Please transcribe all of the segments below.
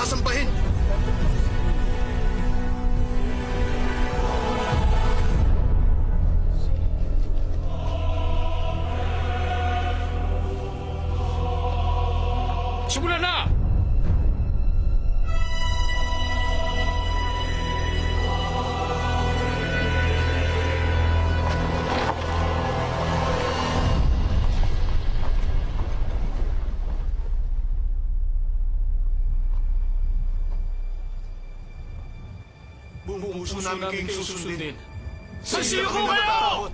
sasambahin. Simulan na! Puso namin kayong susundin. Sa inyo sino lang ko kami kayo? matatakot.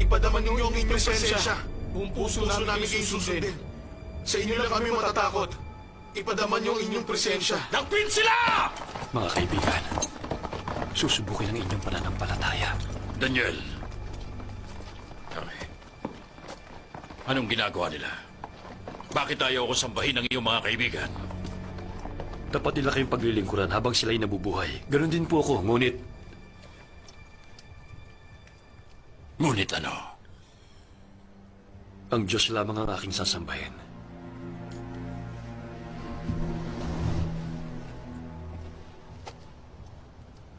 Ipadaman ninyo ang inyong presensya. Buong Puso namin kayong susundin. Sa inyo lang kami matatakot. Ipadaman yung inyong presensya. Nagpin sila! Mga kaibigan, susubukin ang inyong pananampalataya. Daniel. Okay. Anong ginagawa nila? Bakit ayaw ko sambahin ng iyong mga kaibigan? Dapat nila kayong paglilingkuran habang sila'y nabubuhay. Ganon din po ako, ngunit Ngunit ano? ang Diyos lamang ang aking sasambahin.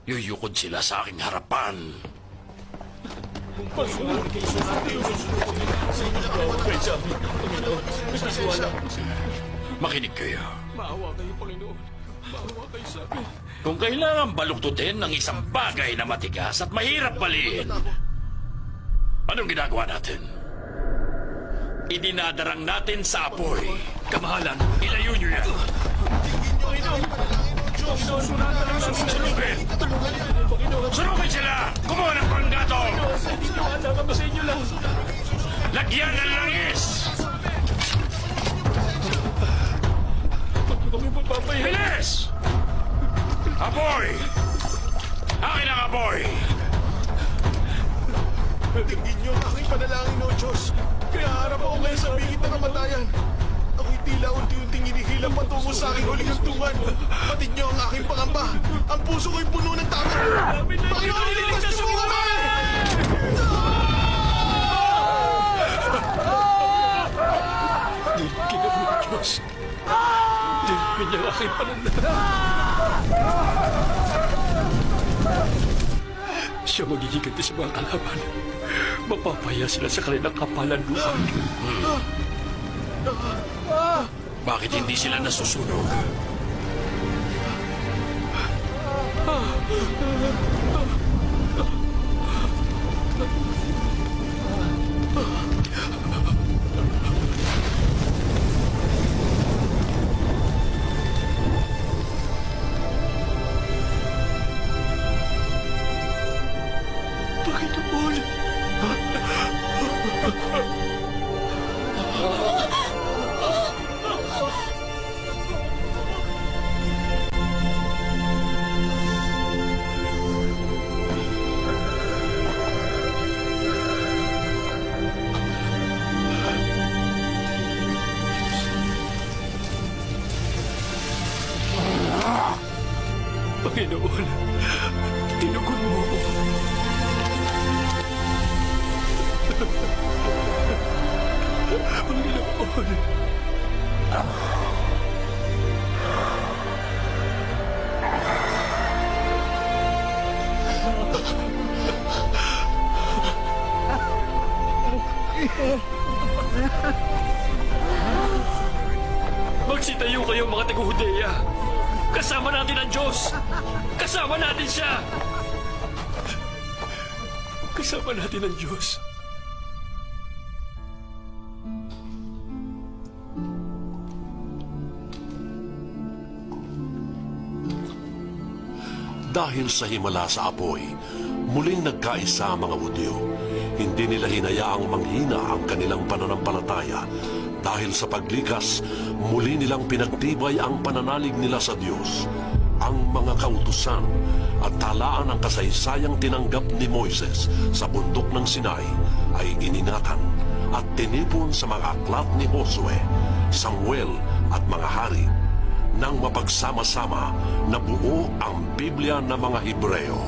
Yuyukod sila sa aking harapan. Makinig kayo. Maawa kayo, Panginoon. Maawa kayo sa amin. Kung kailangan baluktutin ng isang bagay na matigas at mahirap baliin, anong ginagawa natin? Idinadarang natin sa apoy. Kamahalan, ilayo niyo yan. Sunugin! Sunugin sila! Kumuha ng lang. Lagyan ng langis! Bilis! Apoy! Akin ang apoy! Tingin niyo ang aking panalangin, O Diyos. Kaya harap ako ngayon sa bingit ng kamatayan. Ako'y tila unti-unting inihilap patungo sa aking huling hantungan. Patid niyo ang aking pangamba. Ang puso ko'y puno ng takot. Panginoon, iligtas niyo po kami! Dilipin ang Diyos. Dilipin niya ang aking pananala. Siya magigiganti sa mga kalaban. Mapapaya sila sa kanilang kapalan lupa. Bakit hindi sila nasusunog? Panginoon! Panginoon, tinugon mo ko. Panginoon. Magsitayo kayo mga taga-Hudeya. Kasama natin ang Diyos. Kasama natin siya. Kasama natin ang Diyos. Dahil sa himala sa apoy, muling nagkaisa ang mga Hudyo. Hindi nila hinayaang manghina ang kanilang pananampalataya dahil sa paglikas, muli nilang pinagtibay ang pananalig nila sa Diyos. Ang mga kautusan at talaan ng kasaysayang tinanggap ni Moises sa bundok ng Sinai ay iningatan at tinipon sa mga aklat ni Josue, Samuel at mga hari nang mapagsama-sama na buo ang Biblia ng mga Hebreo.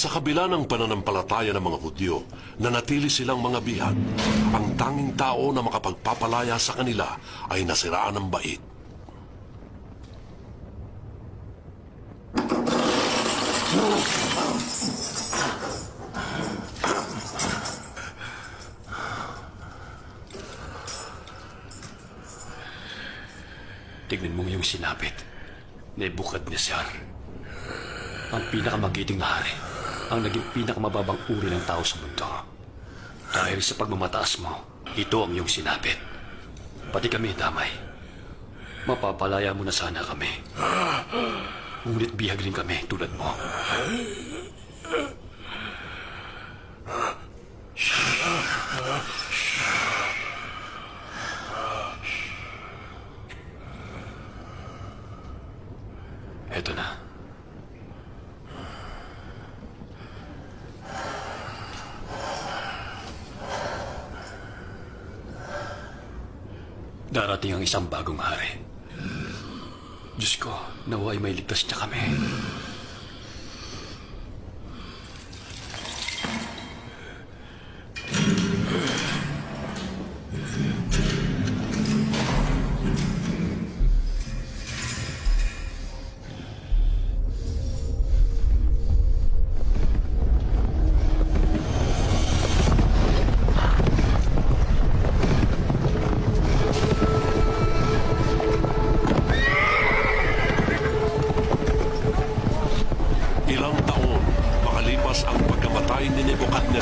Sa kabila ng pananampalataya ng mga Hudyo, nanatili silang mga bihag. Ang tanging tao na makapagpapalaya sa kanila ay nasiraan ng bait. Tignan mo yung sinapit. Nebukadnesar. Ang pinakamagiting na hari. Ang naging pinakamababang uri ng tao sa mundo. Dahil sa pagmamataas mo, ito ang iyong sinapit. Pati kami, damay. Mapapalaya mo na sana kami. Ngunit bihag rin kami tulad mo. Eto na. Darating ang isang bagong hari. Diyos ko, nawa ay may ligtas niya kami.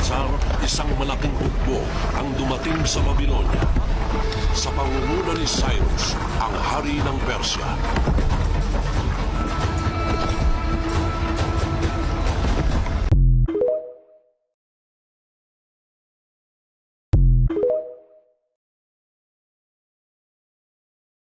Nebuchadnezzar, isang malaking hukbo ang dumating sa Babylonia. Sa pangunguna ni Cyrus, ang hari ng Persya,